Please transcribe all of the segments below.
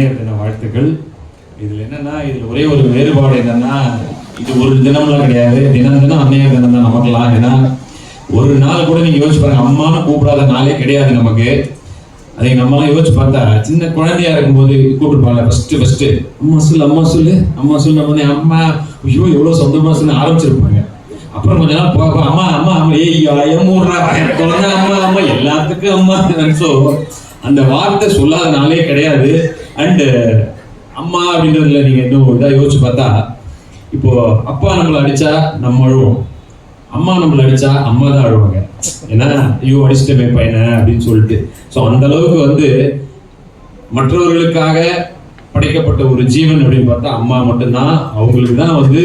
அன்னையர் தின வாழ்த்துக்கள். இதில் என்னன்னா இதில் ஒரே ஒரு வேறுபாடு என்னன்னா இது ஒரு தினம்லாம் கிடையாது. தினம் தினம் அன்னையர் தினம் தான் நமக்குலாம் ஏன்னா ஒரு நாள் கூட நீங்கள் யோசிச்சு பாருங்க அம்மான்னு கூப்பிடாத நாளே கிடையாது நமக்கு. அதை நம்மலாம் யோசிச்சு பார்த்தா சின்ன குழந்தையா இருக்கும்போது கூப்பிட்டுருப்பாங்க ஃபர்ஸ்ட் ஃபர்ஸ்ட் அம்மா சொல்லு அம்மா சொல்லு அம்மா சொல்லு நம்ம அம்மா ஐயோ எவ்வளோ சொந்தமா சொல்லு ஆரம்பிச்சிருப்பாங்க. அப்புறம் கொஞ்ச நாள் பார்ப்போம் அம்மா அம்மா அம்மா ஏய் எம்மூர்ரா குழந்தை அம்மா அம்மா எல்லாத்துக்கும் அம்மா ஸோ அந்த வார்த்தை சொல்லாத நாளே கிடையாது. அண்டு uh, அம்மா அப்படின்றதுல நீங்கள் இன்னும் இதாக யோசிச்சு பார்த்தா இப்போ அப்பா நம்மளை அடிச்சா நம்ம அழுவோம். அம்மா நம்மளை அடிச்சா அம்மா தான் அழுவாங்க. ஏன்னா ஐயோ அடிச்சிட்டமே பையனை அப்படின்னு சொல்லிட்டு. ஸோ அந்த அளவுக்கு வந்து மற்றவர்களுக்காக படைக்கப்பட்ட ஒரு ஜீவன் அப்படின்னு பார்த்தா அம்மா மட்டும்தான். அவங்களுக்கு தான் வந்து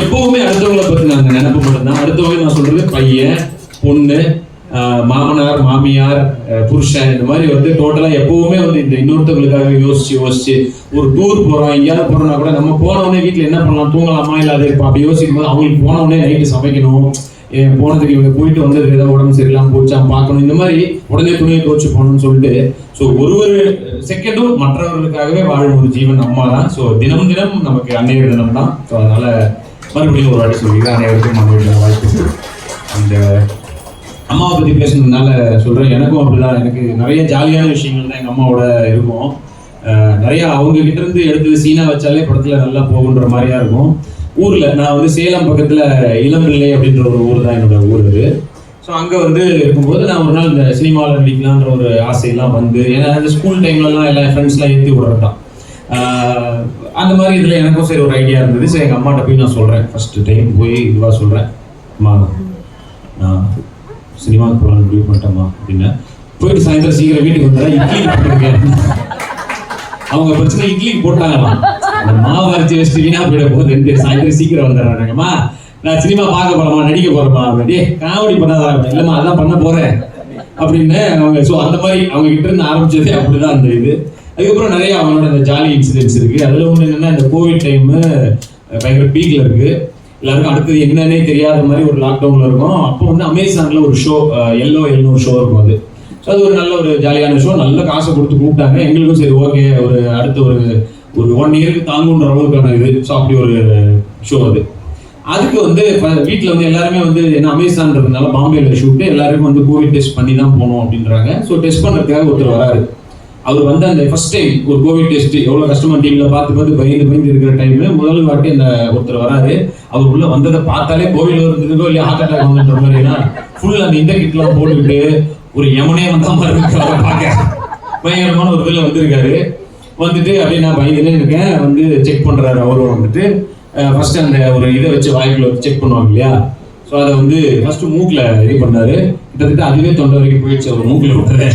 எப்பவுமே அடுத்தவங்களை பத்தி அந்த நினைப்பு மட்டும்தான். அடுத்தவங்க நான் சொல்றது பையன் பொண்ணு மாமனார் மாமியார் புருஷன் இந்த மாதிரி வந்து டோட்டலாக எப்பவுமே வந்து இந்த இன்னொருத்தவங்களுக்காக யோசிச்சு யோசிச்சு ஒரு டூர் போகிறோம் எங்கேயாவது போகிறோம்னா கூட நம்ம போன வீட்டில் என்ன பண்ணலாம் தூங்கலாமா இல்லாத அது அப்படி யோசிக்கும் போது அவங்களுக்கு போனவொடனே நைட்டு சமைக்கணும். ஏன் போனதுக்கு இவங்க போயிட்டு வந்ததுக்கு ஏதாவது உடம்பு சரியில்லாமல் போச்சா பார்க்கணும் இந்த மாதிரி உடனே துணியை துவச்சு போகணும்னு சொல்லிட்டு ஸோ ஒரு ஒரு செகண்டும் மற்றவர்களுக்காகவே வாழும் ஒரு ஜீவன் அம்மா தான் ஸோ தினம் தினம் நமக்கு அன்னையர் தினம் தான் ஸோ அதனால மறுபடியும் ஒரு வாட்டி சொல்லி அனைவருக்கும் மறுபடியும் வாழ்த்து அந்த அம்மாவை பற்றி பேசுனதுனால சொல்கிறேன் எனக்கும் அப்படிதான். எனக்கு நிறைய ஜாலியான விஷயங்கள் தான் எங்கள் அம்மாவோட இருக்கும். நிறையா அவங்க கிட்டேருந்து எடுத்து சீனா வச்சாலே படத்தில் நல்லா போகுன்ற மாதிரியா இருக்கும். ஊரில் நான் வந்து சேலம் பக்கத்தில் இளம்பிள்ளை அப்படின்ற ஒரு ஊர் தான் என்னோட ஊர் இது ஸோ அங்கே வந்து இருக்கும்போது நான் ஒரு நாள் இந்த சினிமாவில் நடிக்கலான்ற ஒரு ஆசையெல்லாம் வந்து ஏன்னா அந்த ஸ்கூல் டைம்லலாம் எல்லா ஃப்ரெண்ட்ஸ்லாம் ஏற்றி விடுறதான் அந்த மாதிரி இதில் எனக்கும் சரி ஒரு ஐடியா இருந்தது. சரி எங்கள் அம்மாட்ட போய் நான் சொல்கிறேன் ஃபஸ்ட்டு டைம் போய் இதுவாக சொல்கிறேன் அம்மா நான் சினிமாவுக்கு போகலான்னு முடிவு பண்ணிட்டோமா அப்படின்னு போயிட்டு சாயந்தரம் சீக்கிரம் வீட்டுக்கு வந்தா இட்லி போட்டிருக்கேன். அவங்க பிரச்சனை இட்லி போட்டாங்களாம். அந்த மாவு அரைச்சி வச்சுட்டு வீணா போயிட போகுது. சாயந்தரம் சீக்கிரம் வந்துடுறாங்கம்மா. நான் சினிமா பார்க்க போறோமா நடிக்க போறோமா அப்படியே காமெடி பண்ணாதான் இல்லம்மா அதான் பண்ண போறேன் அப்படின்னு அவங்க ஸோ அந்த மாதிரி அவங்க கிட்ட இருந்து ஆரம்பிச்சதே அப்படிதான் அந்த இது. அதுக்கப்புறம் நிறைய அவங்களோட அந்த ஜாலி இன்சிடென்ட்ஸ் இருக்கு. அதுல ஒன்று என்னன்னா இந்த கோவிட் டைம் பயங்கர பீக்ல இருக்கு. எல்லாருக்கும் அடுத்தது என்னன்னே தெரியாத மாதிரி ஒரு லாக்டவுன்ல இருக்கும் அப்போ வந்து அமேசான்ல ஒரு ஷோ எல்லோ எல்லோ ஒரு ஷோ இருக்கும் அது. ஸோ அது ஒரு நல்ல ஒரு ஜாலியான ஷோ நல்ல காசை கொடுத்து கூப்பிட்டாங்க. எங்களுக்கும் சரி ஓகே. ஒரு அடுத்த ஒரு ஒரு ஒன் இயருக்கு தாங்குன்ற அளவுக்கான இது. ஸோ அப்படி ஒரு ஷோ அது. அதுக்கு வந்து வீட்டில் வந்து எல்லாருமே வந்து என்ன அமேசான்றதுனால பாம்பேல ஷூட்டு எல்லாருமே வந்து கோவிட் டெஸ்ட் பண்ணி தான் போகணும் அப்படின்றாங்க. ஸோ டெஸ்ட் பண்ணுறதுக்காக ஒருத்தர் வராரு. அவர் வந்து அந்த ஃபர்ஸ்ட் டைம் ஒரு கோவிட் டெஸ்ட் எவ்வளோ கஷ்டமா டீம்ல பார்த்து பார்த்து பயந்து பயந்து இருக்கிற டைம்ல முதல் வாட்டி அந்த ஒருத்தர் வராரு. அவர் உள்ள வந்ததை பார்த்தாலே கோவில் இருந்ததுக்கோ இல்லையா ஹார்ட் அட்டாக் வந்துன்ற மாதிரினா ஃபுல் அந்த இந்த கிட்லாம் போட்டுக்கிட்டு ஒரு யமனே வந்த மாதிரி பார்க்க. பயங்கரமான ஒரு இதில் வந்திருக்காரு. வந்துட்டு அப்படியே நான் பயந்துனே இருக்கேன். வந்து செக் பண்றாரு அவரும் வந்துட்டு. ஃபர்ஸ்ட் அந்த ஒரு இதை வச்சு வாய்க்குள்ள வச்சு செக் பண்ணுவாங்க இல்லையா? ஸோ அதை வந்து ஃபர்ஸ்ட் மூக்கில் இது பண்ணாரு. கிட்டத்தட்ட அதுவே தொண்டை வரைக்கும் போயிடுச்சு. அவர் மூக்கில் விட்டது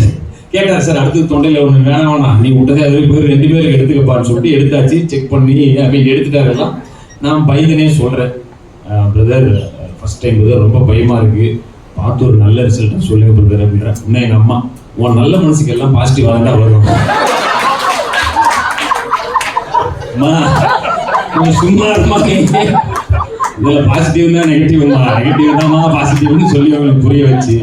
கேட்டார் சார் அடுத்து தொண்டையில் ஒன்று வேணாம் நீ விட்டதே அது போய் ரெண்டு பேருக்கு எடுத்துக்கப்பான்னு சொல்லிட்டு எடுத்தாச்சு. செக் பண்ணி அப்படின்னு மீன் எடுத்துட்டாரெல்லாம் நான் பயந்துனே சொல்கிறேன் பிரதர் ஃபஸ்ட் டைம் பிரதர் ரொம்ப பயமாக இருக்கு. பார்த்து ஒரு நல்ல ரிசல்ட் சொல்லுங்க பிரதர் அப்படின்றேன் இன்னும் எங்கள் அம்மா உன் நல்ல மனசுக்கு எல்லாம் பாசிட்டிவ் தான் வரும். அம்மா சும்மா இருமா இதில் பாசிட்டிவ் தான் நெகட்டிவ் நெகட்டிவ் தான்மா பாசிட்டிவ்னு சொல்லி அவங்களுக்கு புரிய வச்சு.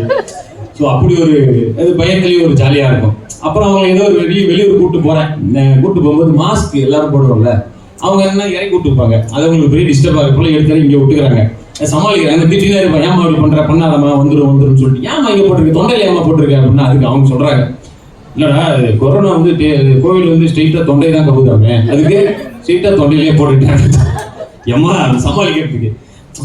ஸோ அப்படி ஒரு அது பயத்துலேயும் ஒரு ஜாலியாக இருக்கும். அப்புறம் அவங்க ஏதோ ஒரு வெளியே வெளியூர் கூப்பிட்டு போகிறேன் கூப்பிட்டு போகும்போது மாஸ்க் எல்லாரும் போடுவோம்ல அவங்க என்ன இறக்கி விட்டுப்பாங்க அது அவங்களுக்கு பெரிய டிஸ்டர்பாக இருக்கும். எடுத்தாலும் இங்கே விட்டுக்கிறாங்க சமாளிக்கிறாங்க. திட்டினா இருப்பேன் ஏமா அப்படி பண்ணுற பண்ணாதம்மா வந்துடும் வந்துடும் சொல்லிட்டு. ஏமா இங்கே போட்டிருக்கு? தொண்டையில் ஏமா போட்டிருக்க? அப்படின்னா அதுக்கு அவங்க சொல்கிறாங்க இல்லைடா கொரோனா வந்து கோவில் வந்து ஸ்ட்ரெயிட்டாக தொண்டை தான் கவுதாங்க அதுக்கு ஸ்ட்ரெயிட்டாக தொண்டையிலேயே போட்டுட்டாங்க. எம்மா சமாளிக்கிறதுக்கு.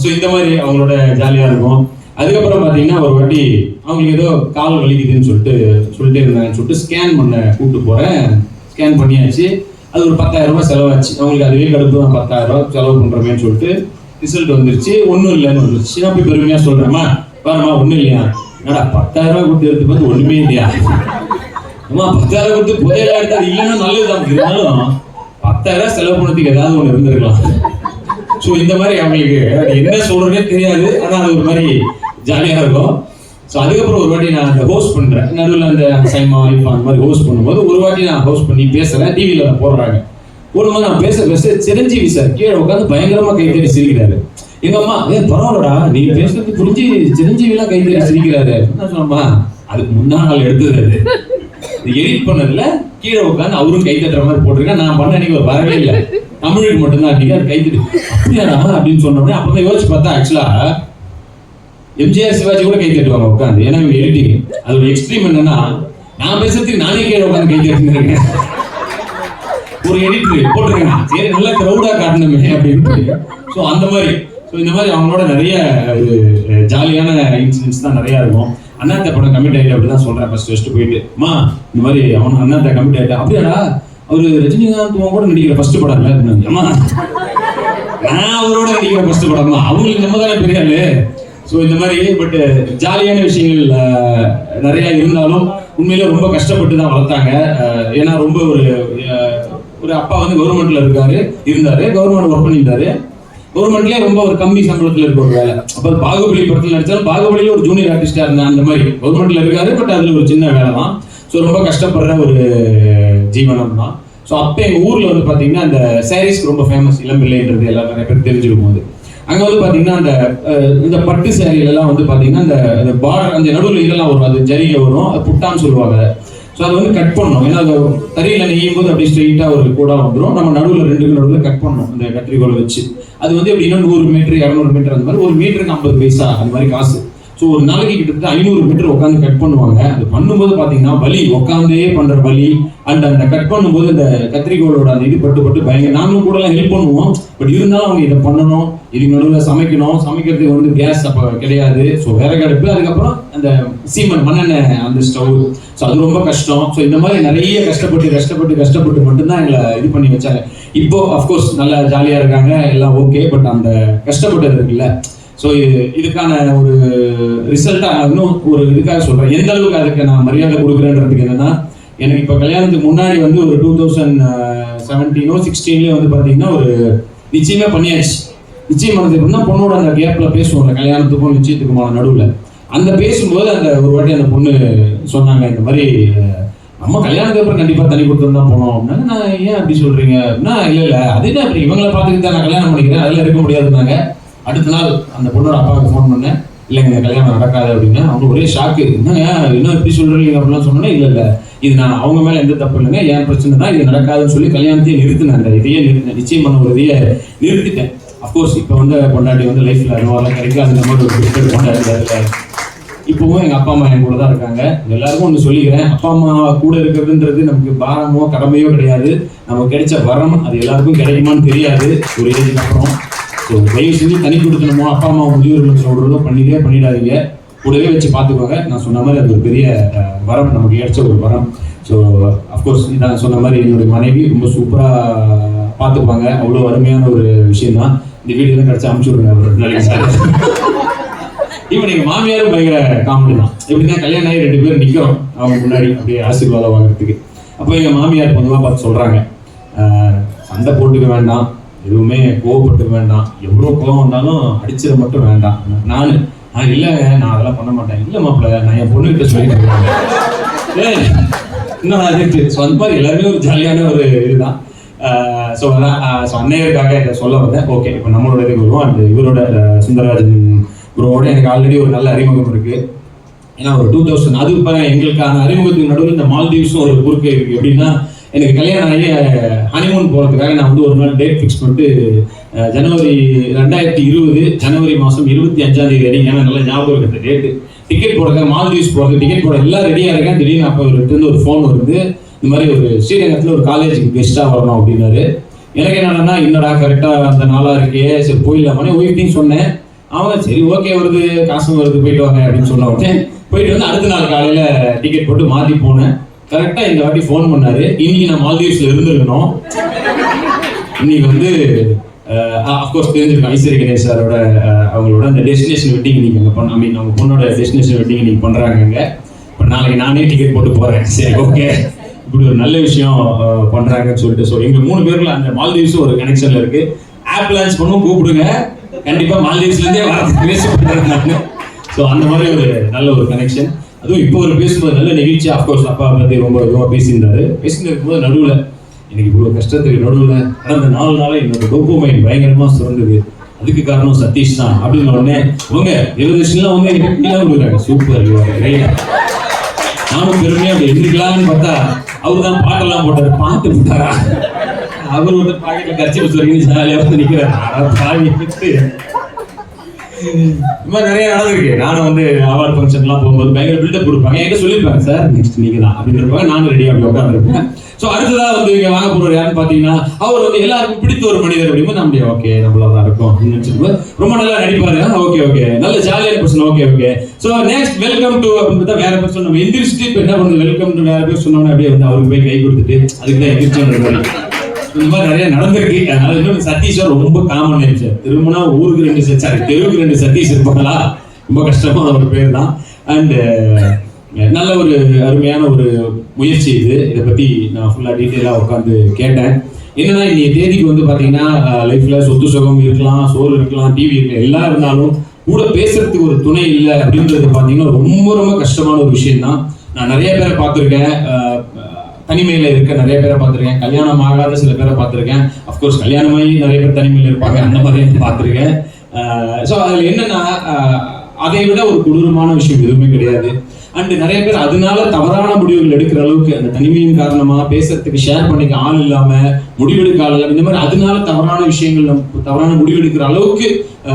ஸோ இந்த மாதிரி அவங்களோட ஜாலியாக இருக்கும். அதுக்கப்புறம் பார்த்தீங்கன்னா ஒரு வாட்டி அவங்களுக்கு ஏதோ கால் வலிக்குதுன்னு சொல்லிட்டு சொல்லிட்டே இருந்தாங்கன்னு சொல்லிட்டு ஸ்கேன் பண்ண கூப்பிட்டு போகிறேன் ஸ்கேன் பண்ணியாச்சு. அது ஒரு பத்தாயிரம் ரூபாய் செலவாச்சு. அவங்களுக்கு அதுவே கடுப்பு தான். பத்தாயிரம் ரூபாய் செலவு பண்ணுறோமேன்னு சொல்லிட்டு ரிசல்ட் வந்துருச்சு. ஒன்றும் இல்லைன்னு வந்துருச்சு. நான் போய் பெருமையாக சொல்கிறேம்மா பாரும்மா ஒன்றும் இல்லையா? என்னடா பத்தாயிரம் ரூபாய் கொடுத்து எடுத்து பார்த்து ஒன்றுமே இல்லையா? அம்மா பத்தாயிரம் கொடுத்து புதையெல்லாம் எடுத்து அது இல்லைன்னா நல்லதுதான். இருந்தாலும் பத்தாயிரம் செலவு பண்ணதுக்கு ஏதாவது ஒன்று இருந்திருக்கலாம். ஸோ இந்த மாதிரி அவங்களுக்கு என்ன சொல்றதே தெரியாது. ஆனால் அது ஒரு மாதிரி ஜாலியாக இருக்கும் ஸோ அதுக்கப்புறம் ஒரு வாட்டி நான் அந்த ஹோஸ்ட் பண்ணுறேன் நடுவில் அந்த சைமா இப்போ அந்த மாதிரி ஹோஸ்ட் பண்ணும்போது ஒரு வாட்டி நான் ஹோஸ்ட் பண்ணி பேசுகிறேன் டிவியில் போடுறாங்க. போடும்போது நான் பேச பேச சிரஞ்சீவி சார் கீழே உட்காந்து பயங்கரமாக கை சிரிக்கிறாரு. எங்கள் அம்மா ஏ பரவாயில்லடா நீ பேசுறது புரிஞ்சு சிரஞ்சீவிலாம் கை சிரிக்கிறாரு. என்ன சொன்னம்மா அதுக்கு முன்னா நாள் எடுத்தது அது. எடிட் பண்ணதில் கீழே உட்காந்து அவரும் கை தட்டுற மாதிரி போட்டிருக்கேன். நான் பண்ண அன்னைக்கு வரவே இல்லை. தமிழுக்கு மட்டும்தான் அன்னைக்கு அது கை தட்டு. அப்படியாடா? அப்படின்னு சொன்னோடனே அப்போ தான் யோசிச்சு பார்த்தா ஆக்சுவலாக எம்ஜிஆர் சிவாஜி கூட கை தட்டுவாங்க உட்காந்து ஏன்னா இவங்க எடிட்டிங் அதோட எக்ஸ்ட்ரீம் என்னன்னா நான் பேசுறதுக்கு நானே கீழே உட்காந்து கை தட்டுன்னு இருக்கேன். ஒரு எடிட்டர் போட்டிருக்கேன். சரி நல்லா க்ரௌடா காட்டணுமே அப்படின்னு ஸோ அந்த மாதிரி. ஸோ இந்த மாதிரி அவங்களோட நிறைய ஒரு ஜாலியான இன்சிடென்ட்ஸ் தான் நிறைய இருக்கும். அண்ணாத்த படம் கமிட் ஆகிட்டு அப்படி தான் சொல்றேன். ஃபர்ஸ்ட் ஃபஸ்ட்டு போயிட்டு அம்மா இந்த மாதிரி அவன் அண்ணாத்த கமிட் ஆகிட்டா அப்படியாடா அவர் ரஜினிகாந்த் கூட நடிக்கிற ஃபர்ஸ்ட் படம் இல்லை. அம்மா நான் அவரோட நடிக்கிற ஃபர்ஸ்ட் படம் அவங்களுக்கு நம்ம தானே பெரிய ஸோ இந்த மாதிரி பட் ஜாலியான uh, விஷயங்கள் நிறையா நிறைய இருந்தாலும் உண்மையிலே ரொம்ப கஷ்டப்பட்டு தான் வளர்த்தாங்க. Uh, ஏன்னா ரொம்ப ஒரு ஒரு அப்பா வந்து கவர்மெண்ட்ல இருக்காரு இருந்தாரு கவர்மெண்ட் ஒர்க் பண்ணியிருந்தாரு கவர்மெண்ட்லயே ரொம்ப ஒரு கம்மி சம்பளத்தில் இருக்க ஒரு வேலை அப்போ பாகுபலி படத்தில் நடிச்சாலும் பாகுபலியில ஒரு ஜூனியர் ஆர்டிஸ்டா இருந்தா அந்த மாதிரி. கவர்மெண்ட்ல இருக்காரு பட் அதுல ஒரு சின்ன வேலை தான். ஸோ ரொம்ப கஷ்டப்படுற ஒரு ஜீவனம் தான். ஸோ அப்போ எங்கள் ஊரில் வந்து பார்த்தீங்கன்னா அந்த சாரீஸ்க்கு ரொம்ப ஃபேமஸ் இளம்பிள்ளைன்றது எல்லாம் நிறைய பேர் தெரிஞ்சிருக்கும் போது. அங்கே வந்து பார்த்தீங்கன்னா அந்த இந்த பட்டு சேரீல எல்லாம் வந்து பார்த்தீங்கன்னா அந்த அந்த பார்டர் அந்த நடுவில் இதெல்லாம் வரும். அது ஜரிகை வரும். அது புட்டான்னு சொல்லுவாங்க. ஸோ அதை வந்து கட் பண்ணணும். ஏன்னா அது தறியில் நெய்யும் போது அப்படியே ஸ்ட்ரெயிட்டாக ஒரு கூட வந்துடும் நம்ம நடுவில் ரெண்டுக்கு நடுவில் கட் பண்ணணும். அந்த கத்திரிக்கோலை வச்சு. அது வந்து எப்படின்னா நூறு மீட்டர் இரநூறு மீட்டர் அந்த மாதிரி ஒரு மீட்டருக்கு ஐம்பது பைசா. அந்த மாதிரி காசு. ஸோ ஒரு நாளைக்கு கிட்டத்தட்ட ஐநூறு மீட்டர் உட்காந்து கட் பண்ணுவாங்க. அது பண்ணும்போது பார்த்தீங்கன்னா வலி உட்காந்தே பண்ணுற வலி. அண்ட் அந்த கட் பண்ணும்போது அந்த கத்திரிக்கோளோட அந்த இது பட்டு பட்டு பயங்கர நாமளும் கூடலாம் ஹெல்ப் பண்ணுவோம். பட் இருந்தாலும் அவங்க இதை பண்ணணும். இதுக்கு நடுவில் சமைக்கணும். சமைக்கிறதுக்கு வந்து கேஸ் அப்போ கிடையாது. ஸோ விறகு அடுப்பு அதுக்கப்புறம் அந்த சீமன் மண்ணெண்ணெய் அந்த ஸ்டவ் ஸோ அது ரொம்ப கஷ்டம். ஸோ இந்த மாதிரி நிறைய கஷ்டப்பட்டு கஷ்டப்பட்டு கஷ்டப்பட்டு மட்டும்தான் எங்களை இது பண்ணி வச்சாங்க. இப்போ அஃப்கோர்ஸ் நல்லா ஜாலியாக இருக்காங்க. எல்லாம் ஓகே பட் அந்த கஷ்டப்பட்டது இருக்குல்ல. ஸோ இது இதுக்கான ஒரு ரிசல்ட்டாக இன்னும் ஒரு இதுக்காக சொல்கிறேன் எந்த அளவுக்கு அதுக்கு நான் மரியாதை கொடுக்குறேன்றதுக்கு என்னன்னா எனக்கு இப்போ கல்யாணத்துக்கு முன்னாடி வந்து ஒரு டூ தௌசண்ட் செவன்டீனோ சிக்ஸ்டீன்லேயே வந்து பார்த்தீங்கன்னா ஒரு நிச்சயமே பண்ணியாச்சு. நிச்சயம் பண்ணது பொண்ணோட அந்த கேப்பில் பேசுவோம்ல கல்யாணத்துக்கும் நிச்சயத்துக்குமான நடுவில். அந்த பேசும்போது அந்த ஒரு வாட்டி அந்த பொண்ணு சொன்னாங்க இந்த மாதிரி நம்ம கல்யாணத்துக்கு அப்புறம் கண்டிப்பாக தனி கொடுத்து தான் போனோம். அப்படின்னா நான் ஏன் அப்படி சொல்கிறீங்க அப்படின்னா இல்லை இல்லை அதே என்ன இவங்களை பார்த்துக்கிட்டு தான் நான் கல்யாணம் பண்ணிக்கிறேன் அதில் இருக்க முடியாதுன்னாங்க. அடுத்த நாள் அந்த பொண்ணோட அப்பாவுக்கு ஃபோன் பண்ணேன். இல்லைங்க இந்த கல்யாணம் நடக்காது அப்படின்னா. அவங்க ஒரே ஷாக்கு என்னங்க என்ன எப்படி சொல்றீங்க? அப்படிலாம் சொன்னோன்னே இல்லை இல்லை. இது நான் அவங்க மேலே எந்த தப்பு இல்லைங்க. ஏன் பிரச்சனை தான் இது நடக்காதுன்னு சொல்லி கல்யாணத்தையே நிறுத்தினேன். அந்த இதையே நிறுத்தினேன் நிச்சயம் பண்ண ஒரு இதையே நிறுத்திட்டேன். அஃப்கோர்ஸ் இப்போ வந்து பொண்டாட்டி வந்து லைஃப்பில் அனுபவம் கிடைக்கும் அந்த மாதிரி ஒரு கிரிக்கெட் கொண்டாடி இப்போவும் எங்கள் அப்பா அம்மா என் கூட தான் இருக்காங்க. எல்லாருக்கும் ஒன்று சொல்லிக்கிறேன். அப்பா அம்மா கூட இருக்கிறதுன்றது நமக்கு பாரமோ கடமையோ கிடையாது. நமக்கு கிடைச்ச வரம் அது எல்லாருக்கும் கிடைக்குமான்னு தெரியாது. ஒரு ஏஜுக்கு அப்புறம். ஸோ தயவு செஞ்சு தனி கொடுக்கணுமோ அப்பா அம்மா முதியோர்களுக்கு சொல்றதோ பண்ணிட்டே பண்ணிடாதீங்க. கூடவே வச்சு பார்த்துக்கோங்க. நான் சொன்ன மாதிரி அது ஒரு பெரிய வரம். நமக்கு கிடைச்ச ஒரு வரம். ஸோ அஃப்கோர்ஸ் நான் சொன்ன மாதிரி என்னுடைய மனைவி ரொம்ப சூப்பராக பார்த்துப்பாங்க. அவ்வளோ அருமையான ஒரு விஷயம் தான் இந்த வீடியோ தான் கிடச்சி அமுச்சு விடுங்க. சார் இவன் எங்கள் மாமியாரும் பயங்கர காமெடி தான். எப்படின்னா கல்யாணம் ஆகி ரெண்டு பேரும் நிற்கிறோம் அவங்க முன்னாடி அப்படியே ஆசீர்வாதம் வாங்குறதுக்கு. அப்போ எங்கள் மாமியார் பொதுவாக பார்த்து சொல்கிறாங்க சண்டை போட்டுக்க வேண்டாம். எதுவுமே கோவப்பட்டு வேண்டாம். எவ்வளோ கோவம் வந்தாலும் அடிச்சிட மட்டும் வேண்டாம். நான். நான் இல்லைங்க நான் அதெல்லாம் பண்ண மாட்டேன். இல்லை மாப்பிள்ள நான் என் பொண்ணுகிட்ட சொல்லிட்டு இருக்கேன் இன்னும் அது? ஸோ அந்த மாதிரி எல்லாருமே ஒரு ஜாலியான ஒரு இதுதான். ஸோ அதான் ஸோ அன்னையருக்காக இதை சொல்ல வந்தேன். ஓகே இப்போ நம்மளோட இதுக்கு வருவோம். அந்த இவரோட சுந்தரராஜன் குருவோட எனக்கு ஆல்ரெடி ஒரு நல்ல அறிமுகம் இருக்குது ஏன்னா ஒரு டூ தௌசண்ட் அது இப்போ எங்களுக்கான அறிமுகத்துக்கு நடுவில் இந்த மால்தீவ்ஸும் ஒரு குறுக்கு இருக்குது எப்படின்னா எனக்கு கல்யாணம் ஆகி ஹனிமூன் போகிறதுக்காக நான் வந்து ஒரு நாள் டேட் ஃபிக்ஸ் பண்ணிட்டு ஜனவரி ரெண்டாயிரத்தி இருபது ஜனவரி மாதம் இருபத்தி அஞ்சாம் தேதி வரைக்கும் ஏன்னா நல்லா ஞாபகம் இருக்கு அந்த டேட்டு டிக்கெட் போடுறதுக்கு மால்தீவ்ஸ் போகிறது டிக்கெட் போட எல்லாம் ரெடியாக இருக்கேன். திடீர்னு அப்போ இருந்து ஒரு ஃபோன் வருது. இந்த மாதிரி ஒரு ஸ்ரீரங்கத்தில் ஒரு காலேஜுக்கு கெஸ்ட்டாக வரணும் அப்படின்னாரு. எனக்கு என்னன்னா என்னடா கரெக்டாக அந்த நாளாக இருக்கே சரி போயிடலாமே ஒய்ஃப்டையும் சொன்னேன். அவங்க சரி ஓகே வருது. காசும் வருது போயிட்டு வாங்க அப்படின்னு சொன்ன உடனே போயிட்டு வந்து அடுத்த நாள் காலையில் டிக்கெட் போட்டு மாற்றி போனேன். கரெக்டா இந்த வாட்டி ஃபோன் பண்ணாரு. இன்னைக்கு நான் மால்தீவ்ஸ்ல இருந்திருக்கணும். இன்னைக்கு வந்து அஃப்கோர்ஸ் தெரிஞ்சிருக்கோம் ஐஸ்வரி கணேஷ் சாரோட அவங்களோட அந்த டெஸ்டினேஷன் வெட்டிங் இன்னைக்கு அங்கே பண்ண ஐ மீன் அவங்க பொண்ணோட டெஸ்டினேஷன் வெட்டிங் இன்னைக்கு பண்றாங்க அங்க. இப்போ நாளைக்கு நானே டிக்கெட் போட்டு போறேன். சரி ஓகே இப்படி ஒரு நல்ல விஷயம் பண்ணுறாங்கன்னு பண்றாங்கன்னு சொல்லிட்டு ஸோ எங்க மூணு பேர்ல அந்த மால்தீவ்ஸும் ஒரு கனெக்ஷன்ல இருக்கு. ஆப் லான்ச் பண்ணும் கூப்பிடுங்க. கண்டிப்பா மால்தீவ்ஸ்ல இருந்தே வரதுக்கு பேச பண்றேன் நான் ஸோ அந்த மாதிரி ஒரு நல்ல ஒரு கனெக்ஷன் அதுவும் இப்போ ஒரு பேசும்போது நல்ல நிகழ்ச்சி அஃப்கோர்ஸ் அப்பா பற்றி ரொம்ப இதுவாக பேசியிருந்தாரு. பேசிட்டு இருக்கும்போது நடுவில் எனக்கு இவ்வளோ கஷ்டத்துக்கு நடுவில் கடந்த நாலு நாளா என்னோட டோப்போமைன் பயங்கரமாக சுரந்தது. அதுக்கு காரணம் சதீஷ் தான். அப்படின்னு உடனே உங்க எலிவேஷன்லாம் வந்து எப்படிலாம் கொடுக்குறாங்க. சூப்பர் நானும் பெருமையாக அப்படி எழுதிக்கலாம்னு பார்த்தா அவர் தான் பாட்டெல்லாம் போட்டார். பாட்டு போட்டாரா? அவர் வந்து பாக்கெட்டில் கட்சி வச்சு ஜாலியாக வந்து நிற்கிறார் இந்த மாதிரி நிறைய நடந்திருக்கு. நானும் வந்து அவார்ட் ஃபங்க்ஷன்லாம் போகும்போது பயங்கர பில்டப் கொடுப்பாங்க. என்கிட்ட சொல்லியிருப்பாங்க சார் நெக்ஸ்ட் நீங்க தான். அப்படின்றப்பாங்க நானும் ரெடி அப்படி உட்காந்துருப்பேன் ஸோ அடுத்ததா வந்து இங்கே வாங்க போறவர் யாருன்னு பாத்தீங்கன்னா அவர் வந்து எல்லாருக்கும் பிடித்த ஒரு மனிதர் அப்படிங்கும்போது நம்ம ஓகே நம்மளா தான் இருக்கும். அப்படின்னு நினச்சிருப்போம் ரொம்ப நல்லா நடிப்பாரு. ஓகே ஓகே நல்ல ஜாலியான person okay okay so next welcome to அப்படின்னு பார்த்தா வேற பர்சன் நம்ம எந்திரிச்சிட்டு இப்போ என்ன பண்ணுறது? வெல்கம் டு வேற பேர் சொன்னோன்னு அப்படியே வந்து அவருக்கு போய் கை கொடுத்துட்டு அதுக்கு தான் எந்திரிச்சோன்ற இந்த மாதிரி நிறைய நடந்திருக்கு. அதனால இன்னும் சதீஷா ரொம்ப காமன் நேம் சார். திரும்பினா ஊருக்கு ரெண்டு ச- சாரி தெருவுக்கு ரெண்டு சதீஷ் இருப்பாங்களா? ரொம்ப கஷ்டமான ஒரு பேர் தான். அண்டு நல்ல ஒரு அருமையான ஒரு முயற்சி இது. இதை பத்தி நான் ஃபுல்லா டீட்டெயிலாக உட்காந்து கேட்டேன். என்னன்னா இன்னைய தேதிக்கு வந்து பாத்தீங்கன்னா லைஃப்ல சொத்து சுகம் இருக்கலாம் சோறு இருக்கலாம் டிவி இருக்கலாம் எல்லாம் இருந்தாலும் கூட பேசுறதுக்கு ஒரு துணை இல்லை அப்படின்றது பாத்தீங்கன்னா ரொம்ப ரொம்ப கஷ்டமான ஒரு விஷயம் தான் நான் நிறைய பேரை பார்த்துருக்கேன். தனிமையில இருக்க நிறைய பேரை பார்த்துருக்கேன். கல்யாணம் ஆகாத சில பேரை பார்த்துருக்கேன். அஃப்கோர்ஸ் கல்யாணமாகி நிறைய பேர் தனிமையில் இருப்பாங்க. அந்த மாதிரி பார்த்துருக்கேன். ஸோ அதில் என்னன்னா அதை விட ஒரு கொடூரமான விஷயம் எதுவுமே கிடையாது. அண்ட் நிறைய பேர் அதனால தவறான முடிவுகள் எடுக்கிற அளவுக்கு அந்த தனிமையின் காரணமா பேசுறதுக்கு ஷேர் பண்ணிக்க ஆள் இல்லாம முடிவெடுக்க ஆள் இல்லாம இந்த மாதிரி அதனால தவறான விஷயங்கள் நம்ம தவறான முடிவெடுக்கிற அளவுக்கு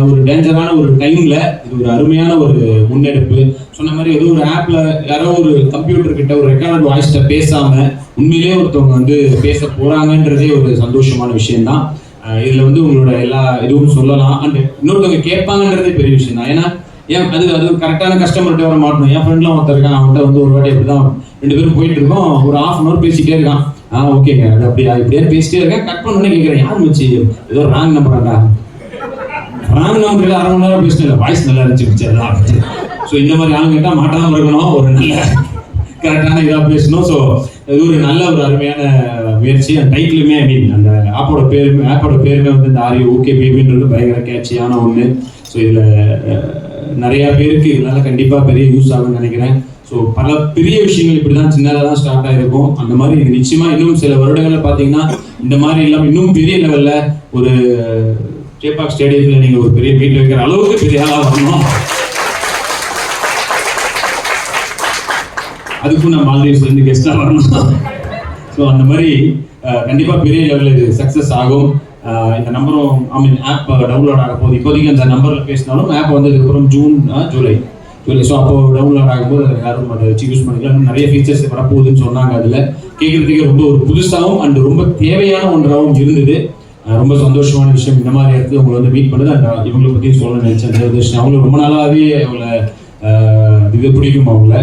ஒரு டேஞ்சரான ஒரு டைம்ல இது ஒரு அருமையான ஒரு முன்னெடுப்பு. சொன்ன மாதிரி ஏதோ ஒரு ஆப்ல யாரோ ஒரு கம்ப்யூட்டர் கிட்ட ஒரு ரெக்கார்ட் வாய்ஸ்ட பேசாம உண்மையிலே ஒருத்தவங்க வந்து பேச போறாங்கன்றதே ஒரு சந்தோஷமான விஷயம்தான். இதுல வந்து உங்களோட எல்லா இதுவும் சொல்லலாம். அண்ட் இன்னொருத்தவங்க கேட்பாங்கன்றதே பெரிய விஷயம் தான் ஏன்னா ஏன் அது அது கரெக்டான கஸ்டமர்கிட்ட வர மாட்டணும். என் ஃப்ரெண்ட்லாம் ஒருத்தர் இருக்கான். அவன்கிட்ட வந்து ஒரு வாட்டி இப்படிதான் ரெண்டு பேரும் போயிட்டு இருக்கோம். ஒரு ஆஃப் அன் அவர் பேசிக்கிட்டே இருக்கான். ஆ ஓகேங்க அது அப்படியா? இப்படியே பேசிட்டே இருக்கேன் கட் பண்ண கேட்குறேன் யார் மச்சி? ஏதோ ராங் நம்பராடா ராங் நம்பர் அரை மணி நேரம் பேசினேன் வாய்ஸ் நல்லா இருந்துச்சு. அதான் ஸோ இந்த மாதிரி ஆளுங்க கேட்டால் மாட்டாம இருக்கணும். ஒரு நல்ல கரெக்டான இதாக பேசணும். ஸோ இது ஒரு நல்ல ஒரு அருமையான முயற்சி. அந்த டைட்டிலுமே ஐ மீன் அந்த ஆப்போட பேருமே ஆப்போட பேருமே வந்து இந்த ஆரிய ஓகே பேபின்றது பயங்கர கேட்சியான ஒன்று ஸோ இதில் நிறையா பேருக்கு இதனால கண்டிப்பாக பெரிய யூஸ் ஆகும்னு நினைக்கிறேன். ஸோ பல பெரிய விஷயங்கள் இப்படி தான் சின்னதாக தான் ஸ்டார்ட் ஆகிருக்கும் அந்த மாதிரி இது நிச்சயமாக இன்னும் சில வருடங்களில் பார்த்தீங்கன்னா இந்த மாதிரி இல்லாமல் இன்னும் பெரிய லெவலில் ஒரு ஜேபாக் ஸ்டேடியத்தில் நீங்கள் ஒரு பெரிய மீட் வைக்கிற அளவுக்கு பெரிய ஆளாக வரணும். அதுக்கும் நான் மால்தீவ்ஸ்ல இருந்து வரணும். ஸோ அந்த மாதிரி கண்டிப்பாக பெரிய லெவலில் இது சக்ஸஸ் ஆகும். இந்த நம்பரும் ஐ மீன் ஆப் டவுன்லோட் ஆக போகுது இப்போதைக்கு அந்த நம்பரில் பேசினாலும் ஆப் வந்ததுக்கப்புறம் ஜூன் ஜூலை ஜூலை ஸோ அப்போ டவுன்லோட் ஆகும்போது அதை யாரும் அதை வச்சு யூஸ் பண்ணிக்கலாம் நிறைய ஃபீச்சர்ஸ் வரப்போகுதுன்னு சொன்னாங்க அதில். கேட்குறதுக்கே ரொம்ப ஒரு புதுசாகவும் அண்ட் ரொம்ப தேவையான ஒன்றாகவும் இருந்தது. ரொம்ப சந்தோஷமான விஷயம். இந்த மாதிரி இடத்துல உங்களை வந்து மீட் பண்ணுது. அண்ட் இவங்களை பற்றியும் சொல்ல நினைச்சேன். தேவதர்ஷன் அவங்களும் ரொம்ப நாளாகவே அவங்கள இது பிடிக்கும் அவங்கள.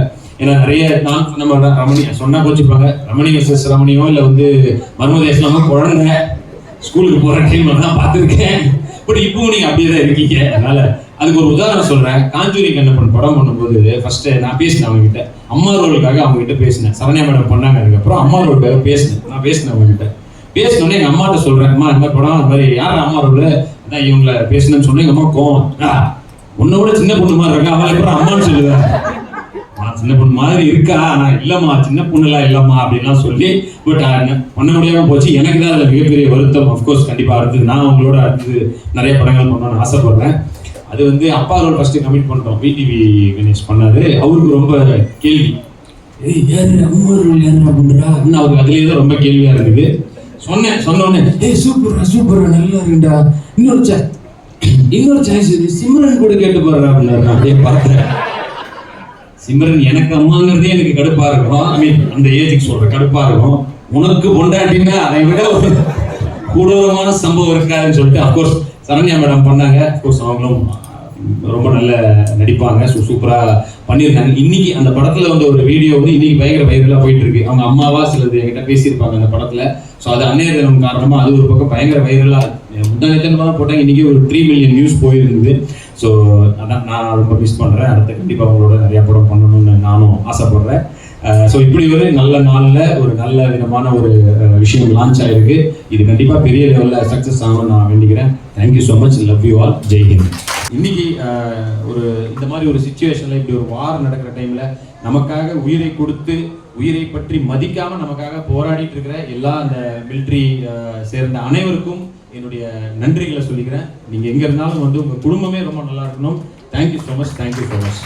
ஏன்னா நிறைய நான் சொன்ன மாதிரி ரமணி சொன்னா கோச்சுப்பாங்க ரமணி எஸ் ரமணியோ இல்லை வந்து மர்மதேசனமோ குழந்தை ஸ்கூலுக்கு போற டைமில் தான் பார்த்துருக்கேன். பட் இப்போ நீங்க அப்படியே தான் இருக்கீங்க. அதனால அதுக்கு ஒரு உதாரணம் சொல்றேன். காஞ்சூரி கண்ணப்பன் படம் பண்ணும்போது ஃபர்ஸ்ட் நான் பேசினேன் அவங்க கிட்ட அம்மா ரோலுக்காக அவங்க கிட்ட பேசினேன். சரண்யா மேடம் பண்ணாங்க அதுக்கப்புறம் அம்மா ரோலுக்காக பேசினேன். நான் பேசினேன் அவங்க கிட்ட பேசினோடனே எங்க அம்மாட்ட சொல்றேன் அம்மா இந்த மாதிரி படம் அந்த மாதிரி யார் அம்மா ரோல் அதான் இவங்கள பேசினேன்னு சொன்னேன். எங்க அம்மா கோவம். உன்னை விட சின்ன பொண்ணு மாதிரி இருக்கா அவளை எப்படி அம்மான்னு சொல்லுவேன் சின்ன பொண்ணு மாதிரி இருக்கா? ஆனா இல்லம்மா சின்ன பொண்ணுலாம் இல்லம்மா அப்படின்லாம் சொல்லி பட் பண்ண முடியாம போச்சு. எனக்கு தான் அதுல மிகப்பெரிய வருத்தம் அஃப்கோர்ஸ் கண்டிப்பா இருந்தது நான் உங்களோட அடுத்தது நிறைய படங்கள் பண்ணணும்னு ஆசைப்படுறேன். அது வந்து அப்பா ரோல் ஃபர்ஸ்ட் கமிட் பண்றோம் பிடிவி கணேஷ் பண்ணாரு. அவருக்கு ரொம்ப கேள்வி. ஏய் யாரு அம்மா ரோல் யாரா பண்றா அப்படின்னு அவருக்கு அதுலயே தான் ரொம்ப கேள்வியா இருக்குது. சொன்னேன் சொன்ன உடனே ஏய் சூப்பர் சூப்பரா நல்லா இருக்குடா. இன்னொரு சா இன்னொரு சாய்ஸ் சிம்ரன் கூட கேட்டு போறா அப்படின்னா அப்படியே பார்த்தேன் சிம்ரன் எனக்கு அம்மாங்கிறதே எனக்கு கடுப்பா இருக்கும். ஐ மீன் அந்த ஏஜுக்கு சொல்ற கடுப்பா இருக்கும். உனக்கு பொண்டாட்டின்னா அதை விட ஒரு கொடூரமான சம்பவம் இருக்காதுன்னு சொல்லிட்டு அஃப்கோர்ஸ் சரண்யா மேடம் பண்ணாங்க. அஃப்கோர்ஸ் அவங்களும் ரொம்ப நல்ல நடிப்பாங்க. ஸோ சூப்பராக பண்ணியிருக்காங்க. இன்னைக்கு அந்த படத்துல வந்து ஒரு வீடியோ வந்து இன்னைக்கு பயங்கர வைரலாக போயிட்டு இருக்கு அவங்க அம்மாவா சிலது என்கிட்ட பேசியிருப்பாங்க அந்த படத்துல. ஸோ அது அன்னையதனம் காரணமாக காரணமா அது ஒரு பக்கம் பயங்கர வைரலாக முந்தானத்தனமா போட்டாங்க. இன்னைக்கு ஒரு த்ரீ மில்லியன் நியூஸ் போயிருந்தது. ஸோ அதான் நான் ரொம்ப மிஸ் பண்ணுறேன் அடுத்த கண்டிப்பாக அவங்களோட நிறைய படம் பண்ணணும்னு நானும் ஆசைப்படுறேன். ஸோ இப்படி ஒரு நல்ல நாளில் ஒரு நல்ல விதமான ஒரு விஷயம் லான்ச் ஆகிருக்கு இது கண்டிப்பாக பெரிய லெவலில் சக்ஸஸ் ஆகணும்னு நான் வேண்டிக்கிறேன். Thank you so much love you all ஜெய்ஹிந்த் இன்னைக்கு ஒரு இந்த மாதிரி ஒரு சுச்சுவேஷனில் இப்படி ஒரு வார் நடக்கிற டைமில் நமக்காக உயிரை கொடுத்து உயிரை பற்றி மதிக்காமல் நமக்காக போராடிட்டு இருக்கிற எல்லா அந்த மிலிட்ரி சேர்ந்த அனைவருக்கும் என்னுடைய நன்றிகளை சொல்லிக்கிறேன். நீங்க எங்க இருந்தாலும் வந்து உங்க குடும்பமே ரொம்ப நல்லா இருக்கணும். Thank you so much thank you so much